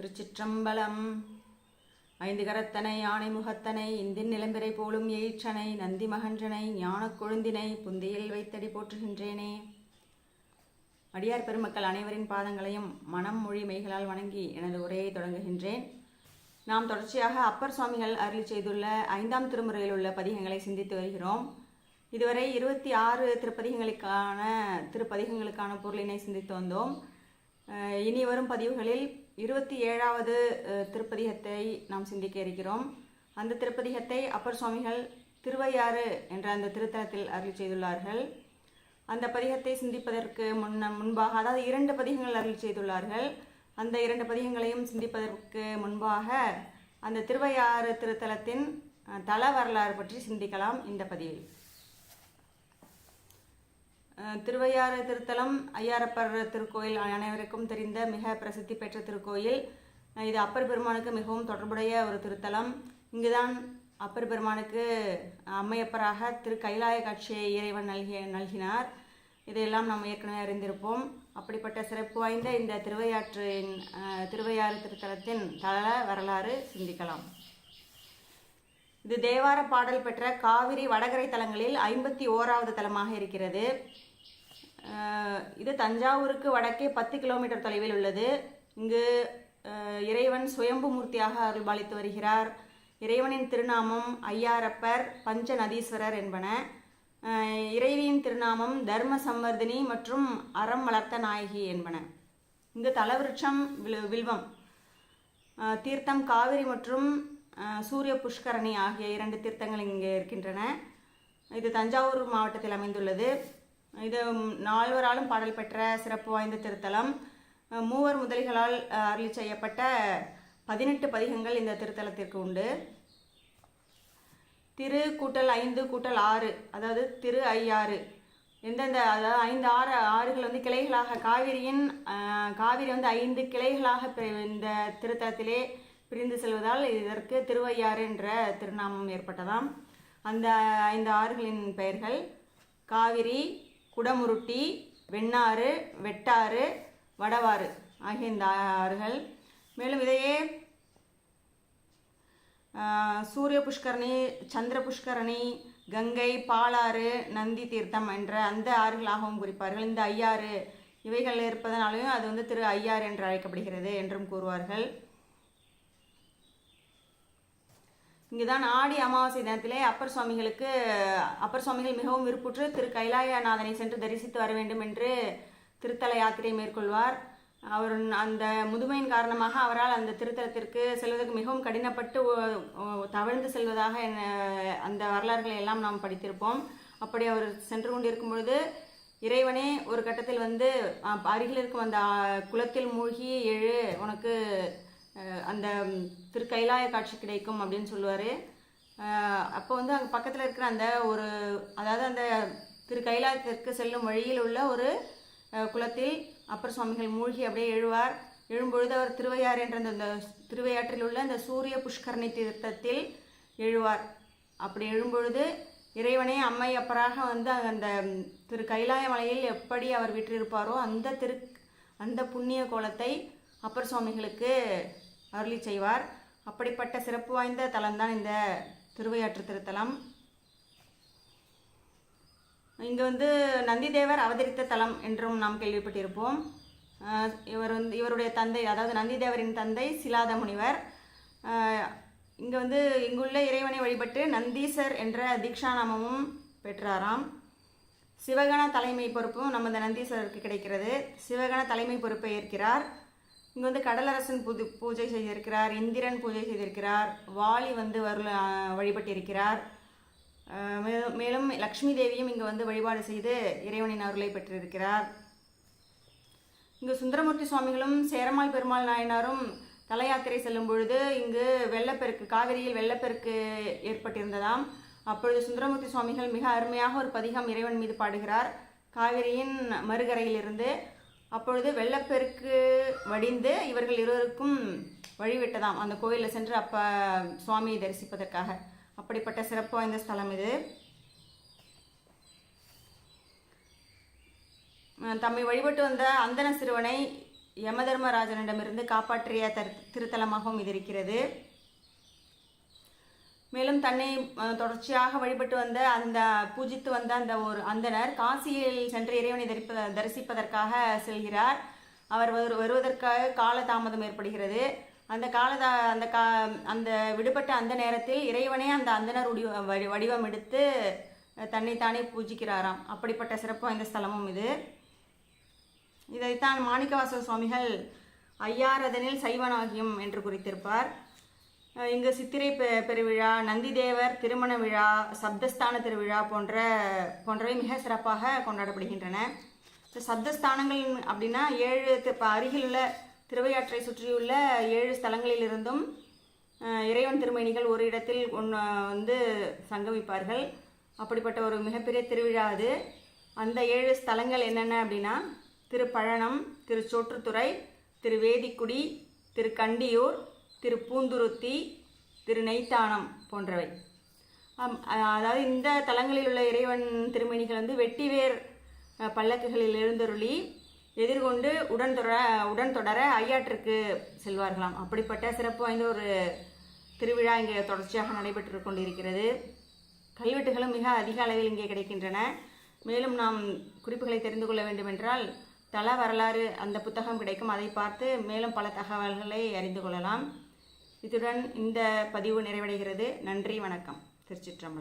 திருச்சிற்றம்பலம். ஐந்து கரத்தனை யானை முகத்தனை இந்தின் நிலம்பிரை போலும் எயிற்றனை நந்தி மகன்றனை ஞானக் கொழுந்தினை புந்தியில் வைத்தடி போற்றுகின்றேனே. அடியார் பெருமக்கள் அனைவரின் பாதங்களையும் மனம் மொழி மெய்களால் வணங்கி எனது உரையை தொடங்குகின்றேன். நாம் தொடர்ச்சியாக அப்பர் சுவாமிகள் அருளி செய்துள்ள ஐந்தாம் திருமுறையில் உள்ள பதிகங்களை சிந்தித்து வருகிறோம். இதுவரை இருபத்தி ஆறு திருப்பதிகங்களுக்கான திருப்பதிகங்களுக்கான பொருளினை சிந்தித்து வந்தோம். இனி வரும் பதிவுகளில் இருபத்தி ஏழாவது திருப்பதிகத்தை நாம் சிந்திக்க இருக்கிறோம். அந்த திருப்பதிகத்தை அப்பர் சுவாமிகள் திருவையாறு என்ற அந்த திருத்தலத்தில் அருள் செய்துள்ளார்கள். அந்த பதிகத்தை சிந்திப்பதற்கு முன்ன முன்பாக அதாவது இரண்டு பதிகங்கள் அருள் செய்துள்ளார்கள். அந்த இரண்டு பதிகங்களையும் சிந்திப்பதற்கு முன்பாக அந்த திருவையாறு திருத்தலத்தின் தல வரலாறு பற்றி சிந்திக்கலாம் இந்த பதிவில். திருவையாறு திருத்தலம் ஐயாரப்பர் திருக்கோயில் அனைவருக்கும் தெரிந்த மிக பிரசித்தி பெற்ற திருக்கோயில். இது அப்பர் பெருமானுக்கு மிகவும் தொடர்புடைய ஒரு திருத்தலம். இங்குதான் அப்பர் பெருமானுக்கு அம்மையப்பராக திரு கைலாய காட்சியை இறைவன் நல்கிய நல்கினார். இதையெல்லாம் நாம் ஏற்கனவே அறிந்திருப்போம். அப்படிப்பட்ட சிறப்பு வாய்ந்த இந்த திருவையாற்றின் திருவையாறு திருத்தலத்தின் தல வரலாறு சிந்திக்கலாம். இது தேவார பாடல் பெற்ற காவிரி வடகரை தலங்களில் ஐம்பத்தி ஓராவது தலமாக இருக்கிறது. இது தஞ்சாவூருக்கு வடக்கே பத்து கிலோமீட்டர் தொலைவில் உள்ளது. இங்கு இறைவன் சுயம்பு மூர்த்தியாக அருள்பாலித்து வருகிறார். இறைவனின் திருநாமம் ஐயாரப்பர் பஞ்ச நதீஸ்வரர் என்பன இறைவியின் திருநாமம் தர்ம சம்வர்தினி மற்றும் அறம் வளர்த்த நாயகி என்பன. இங்கு தலவிருட்சம் வில் வில்வம். தீர்த்தம் காவிரி மற்றும் சூரிய புஷ்கரணி ஆகிய இரண்டு தீர்த்தங்கள் இங்கே இருக்கின்றன. இது தஞ்சாவூர் மாவட்டத்தில் அமைந்துள்ளது. இது நால்வராலும் பாடல் பெற்ற சிறப்பு வாய்ந்த திருத்தலம். மூவர் முதலிகளால் அருளி செய்யப்பட்ட பதினெட்டு பதிகங்கள் இந்த திருத்தலத்திற்கு உண்டு. திரு கூட்டல் ஐந்து கூட்டல் ஆறு அதாவது திரு ஐயாறு. எந்தெந்த அதாவது ஐந்து ஆறு ஆறுகள் வந்து கிளைகளாக காவிரியின் காவிரி வந்து ஐந்து கிளைகளாக இந்த திருத்தலத்திலே பிரிந்து செல்வதால் இதற்கு திருவையாறு என்ற திருநாமம் ஏற்பட்டதாம். அந்த ஐந்து ஆறுகளின் பெயர்கள் காவிரி குடமுருட்டி வெண்ணாறு வெட்டாறு வடவாறு ஆகிய இந்த ஆறுகள். மேலும் இதையே சூரிய புஷ்கரணி சந்திர புஷ்கரணி கங்கை பாலாறு நந்தி தீர்த்தம் என்ற அந்த ஆறுகளாகவும் குறிப்பார்கள். இந்த ஐயாறு இவைகள் இருப்பதனாலையும் அது வந்து திரு ஐயாறு என்று அழைக்கப்படுகிறது என்றும் கூறுவார்கள். இங்கே தான் ஆடி அமாவாசை தினத்திலே அப்பர் சுவாமிகளுக்கு அப்பர் சுவாமிகள் மிகவும் விருப்புற்று திரு கைலாயநாதனை சென்று தரிசித்து வர வேண்டும் என்று திருத்தல யாத்திரை மேற்கொள்வார். அவர் அந்த முதுமையின் காரணமாக அவரால் அந்த திருத்தலத்திற்கு செல்வதற்கு மிகவும் கடினப்பட்டு தவழ்ந்து செல்வதாக அந்த வரலாறுகளை எல்லாம் நாம் படித்திருப்போம். அப்படி அவர் சென்று கொண்டிருக்கும் பொழுது இறைவனே ஒரு கட்டத்தில் வந்து அருகில் இருக்கும் அந்த குளத்தில் மூழ்கி எழு உனக்கு அந்த திரு கைலாய காட்சி கிடைக்கும் அப்படின்னு சொல்லுவார். அப்போ வந்து அங்கே பக்கத்தில் இருக்கிற அந்த ஒரு அதாவது அந்த திரு கைலாயத்திற்கு செல்லும் வழியில் உள்ள ஒரு குளத்தில் அப்பர் சுவாமிகள் மூழ்கி அப்படியே எழுவார். எழும்பொழுது அவர் திருவையாறு என்ற அந்த திருவையாற்றில் உள்ள அந்த சூரிய புஷ்கரணி தீர்த்தத்தில் எழுவார். அப்படி எழும்பொழுது இறைவனே அம்மை அப்பராக வந்து அந்த திரு கைலாய மலையில் எப்படி அவர் விற்றிருப்பாரோ அந்த திரு அந்த புண்ணிய கோலத்தை அப்பர் சுவாமிகளுக்கு அருளி செய்வார். அப்படிப்பட்ட சிறப்பு வாய்ந்த தலம்தான் இந்த திருவையாற்று திருத்தலம். இங்கு வந்து நந்திதேவர் அவதரித்த தலம் என்றும் நாம் கேள்விப்பட்டிருப்போம். இவர் வந்து இவருடைய தந்தை அதாவது நந்திதேவரின் தந்தை சிலாத முனிவர். இங்கே வந்து இங்குள்ள இறைவனை வழிபட்டு நந்தீசர் என்ற தீக்ஷா நாமமும் பெற்றாராம். சிவகண தலைமை பொறுப்பும் நமது நந்தீஸ்வரருக்கு கிடைக்கிறது. சிவகண தலைமை பொறுப்பை ஏற்கிறார். இங்கே வந்து கடலரசன் புது பூஜை செய்திருக்கிறார் இந்திரன் பூஜை செய்திருக்கிறார் வாலி வந்து வருள வழிபட்டிருக்கிறார். மேலும் லக்ஷ்மி தேவியும் இங்கே வந்து வழிபாடு செய்து இறைவனின் அருளை பெற்றிருக்கிறார். இங்கு சுந்தரமூர்த்தி சுவாமிகளும் சேரமால் பெருமாள் நாயனாரும் தல யாத்திரை செல்லும் பொழுது இங்கு வெள்ளப்பெருக்கு காவிரியில் வெள்ளப்பெருக்கு ஏற்பட்டிருந்ததாம். அப்பொழுது சுந்தரமூர்த்தி சுவாமிகள் மிக அருமையாக ஒரு பதிகம் இறைவன் மீது பாடுகிறார். காவிரியின் மறுகரையிலிருந்து அப்பொழுது வெள்ளப்பெருக்கு வடிந்து இவர்கள் இருவருக்கும் வழிவிட்டதாம். அந்த கோயிலில் சென்று அப்போ சுவாமியை தரிசிப்பதற்காக. அப்படிப்பட்ட சிறப்பு வாய்ந்த ஸ்தலம் இது. தம்மை வழிபட்டு வந்த அந்தன சிறுவனை யமதர்மராஜனிடமிருந்து காப்பாற்றிய திருத்தலமாகவும் இது இருக்கிறது. மேலும் தன்னை தொடர்ச்சியாக வழிபட்டு வந்த அந்த பூஜித்து வந்த அந்த ஒரு அந்தனர் காசியில் சென்று இறைவனை தரிப்ப தரிசிப்பதற்காக செல்கிறார். அவர் வரு வருவதற்காக கால தாமதம் ஏற்படுகிறது. அந்த காலதா அந்த கா அந்த விடுபட்ட அந்த நேரத்தில் இறைவனே அந்த அந்தனர் உடி வடி வடிவம் எடுத்து தன்னைத்தானே பூஜிக்கிறாராம். அப்படிப்பட்ட சிறப்பு வாய்ந்த ஸ்தலமும் இது. இதைத்தான் மாணிக்கவாச சுவாமிகள் ஐயாரதனில் சைவனாகியம் என்று குறித்திருப்பார். இங்கு சித்திரை பெ- பெருவிழா நந்திதேவர் திருமண விழா சப்தஸ்தான திருவிழா போன்ற போன்றவை மிக சிறப்பாக கொண்டாடப்படுகின்றன. இந்த சப்தஸ்தானங்கள் அப்படின்னா ஏழு இப்போ அருகில் உள்ள திருவையாற்றை சுற்றியுள்ள ஏழு ஸ்தலங்களிலிருந்தும் இறைவன் திருமணிகள் ஒரு இடத்தில் ஒன்று வந்து சங்கமிப்பார்கள். அப்படிப்பட்ட ஒரு மிகப்பெரிய திருவிழா அது. அந்த ஏழு ஸ்தலங்கள் என்னென்ன அப்படின்னா திருப்பழனம் திருச்சோற்றுத்துறை திருவேதிக்குடி திருக்கண்டியூர் திருப்பூந்துருத்தி திரு நெய்த்தானம் போன்றவை அதாவது இந்த தலங்களில் உள்ள இறைவன் திருமணிகள் வந்து வெட்டிவேர் பல்லக்குகளில் எழுந்தருளி எதிர்கொண்டு உடன் தொடர உடன் தொடர ஐயாற்றுக்கு செல்வார்களாம். அப்படிப்பட்ட சிறப்பு வாய்ந்த ஒரு திருவிழா இங்கே தொடர்ச்சியாக நடைபெற்று கொண்டிருக்கிறது. கல்வெட்டுகளும் மிக அதிக அளவில் இங்கே கிடைக்கின்றன. மேலும் நாம் குறிப்புகளை தெரிந்து கொள்ள வேண்டுமென்றால் தல வரலாறு அந்த புத்தகம் கிடைக்கும். அதை பார்த்து மேலும் பல தகவல்களை அறிந்து கொள்ளலாம். இத்துடன் இந்த பதிவு நிறைவடைகிறது. நன்றி வணக்கம். திருச்சிற்றம்பலம்.